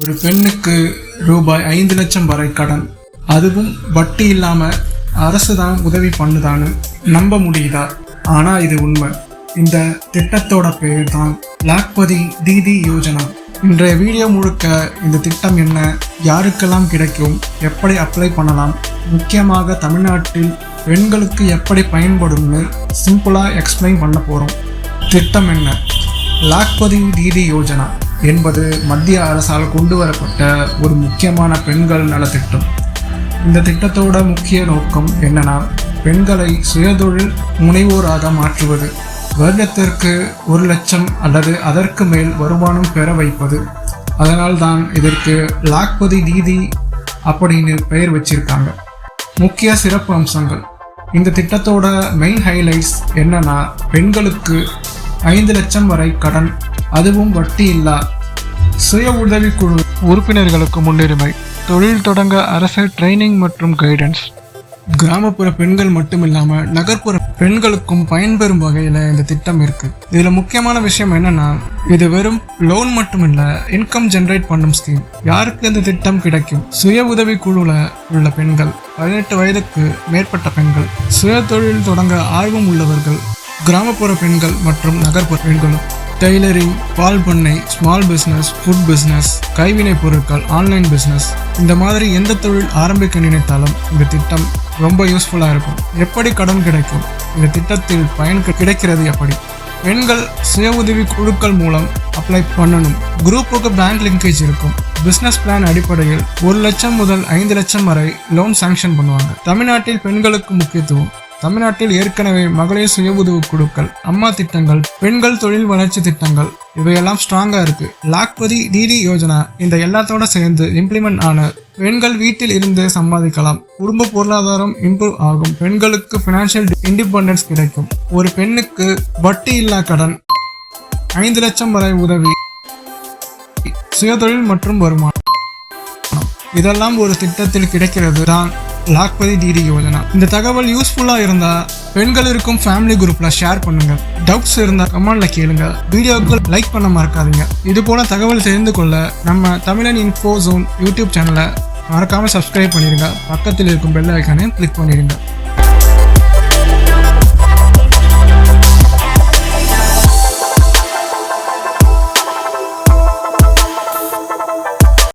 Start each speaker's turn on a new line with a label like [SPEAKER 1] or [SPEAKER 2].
[SPEAKER 1] ஒரு பெண்ணுக்கு ரூபாய் ஐந்து லட்சம் வரை கடன். அதுவும் வட்டி இல்லாம அரசு தான் உதவி பண்ணுதான்னு நம்ப முடியுதா? ஆனா இது உண்மை. இந்த திட்டத்தோட பேர் தான் லாக்பதி தீதி யோஜனா. இன்றைய வீடியோ முழுக்க இந்த திட்டம் என்ன யாருக்கெல்லாம் கிடைக்கும் எப்படி அப்ளை பண்ணலாம் முக்கியமாக தமிழ்நாட்டில் பெண்களுக்கு எப்படி பயன்படும்னு சிம்பிளாக எக்ஸ்பிளைன் பண்ண போகிறோம் திட்டம் என்ன? லாக்பதி தீதி யோஜனா. என்பது மத்திய அரசால் கொண்டு வரப்பட்ட ஒரு முக்கியமான பெண்கள் நலத்திட்டம் இந்த திட்டத்தோட முக்கிய நோக்கம் என்னன்னா பெண்களை சுயதொழில் முனைவோராக மாற்றுவது. வருடத்திற்கு ஒரு லட்சம் அல்லது அதற்கு மேல் வருமானம் பெற வைப்பது. அதனால் தான் இதற்கு லாக்பதி தீதி அப்படின்னு பெயர் வச்சிருக்காங்க. முக்கிய சிறப்பு அம்சங்கள். இந்த திட்டத்தோட மெயின் ஹைலைட்ஸ் என்னன்னா பெண்களுக்கு ஐந்து லட்சம் வரை கடன் அதுவும் வட்டி இல்லா சுய உதவிக்குழு உறுப்பினர்களுக்கு முன்னுரிமை. தொழில் தொடங்க அரசு ட்ரைனிங் மற்றும் கைடன்ஸ் கிராமப்புற பெண்கள் மட்டும் இல்லாமல் நகர்ப்புற பெண்களுக்கும் பயன்பெறும் வகையில் இந்த திட்டம் இருக்குது இதில் முக்கியமான விஷயம் என்னென்னா இது வெறும் லோன் மட்டும் இல்லை இன்கம் ஜென்ரேட் பண்ணும் ஸ்கீம் யாருக்கு இந்த திட்டம் கிடைக்கும்? சுய உதவி குழுவில் உள்ள பெண்கள். பதினெட்டு வயதுக்கு மேற்பட்ட பெண்கள். சுய தொழில் தொடங்க ஆர்வம் உள்ளவர்கள். கிராமப்புற பெண்கள் மற்றும் நகர்ப்புற பெண்களும். டெய்லரிங் பால் பண்ணை ஸ்மால் பிஸ்னஸ் ஃபுட் பிஸ்னஸ் கைவினைப் பொருட்கள் ஆன்லைன் பிஸ்னஸ் இந்த மாதிரி எந்த தொழில் ஆரம்பிக்க நினைத்தாலும் இந்த திட்டம் ரொம்ப யூஸ்ஃபுல்லாக இருக்கும். எப்படி கடன் கிடைக்கும்? இந்த திட்டத்தில் பயன் கிடைக்கிறது எப்படி? பெண்கள் சுய உதவி குழுக்கள் மூலம் அப்ளை பண்ணணும். குரூப்புக்கு பேங்க் லிங்கேஜ் இருக்கும். பிஸ்னஸ் பிளான் அடிப்படையில் ஒரு லட்சம் முதல் ஐந்து லட்சம் வரை லோன் சாங்ஷன் பண்ணுவாங்க. தமிழ்நாட்டில் பெண்களுக்கு முக்கியத்துவம் தமிழ்நாட்டில் ஏற்கனவே மகளிர் சுய உதவி குழுக்கள் அம்மா திட்டங்கள் பெண்கள் தொழில் வளர்ச்சி திட்டங்கள் இவையெல்லாம் ஸ்ட்ராங்கா இருக்கு. லாக்பதி டிடி யோஜனா இந்த எல்லாத்தோட சேர்ந்து இம்ப்ளிமெண்ட் ஆன பெண்கள் வீட்டில் இருந்து சம்பாதிக்கலாம். குடும்ப பொருளாதாரம் இம்ப்ரூவ் ஆகும். பெண்களுக்கு ஃபினான்ஷியல் இண்டிபெண்டன்ஸ் கிடைக்கும். ஒரு பெண்ணுக்கு வட்டி இல்லா கடன் ஐந்து லட்சம் வரை உதவி சுயதொழில் மற்றும் வருமானம். இதெல்லாம் ஒரு திட்டத்தில் கிடைக்கிறது தான் லாக்பதி டிடி யோஜனா. இந்த தகவல் யூஸ்ஃபுல்லாக இருந்தா பெண்கள் இருக்கும் ஃபேமிலி குரூப்ல ஷேர் பண்ணுங்க. டவுட்ஸ் இருந்தா கமெண்ட்ல கேளுங்க. வீடியோக்கு லைக் பண்ண மறக்காதீங்க. இது போல தகவல் தெரிந்து கொள்ள நம்ம தமிழன் இன்ஃபோ ஜோன் யூடியூப் சேனலை மறக்காம சப்ஸ்கிரைப் பண்ணிடுங்க பக்கத்தில் இருக்கும் பெல் ஐக்கானையும் கிளிக் பண்ணிடுங்க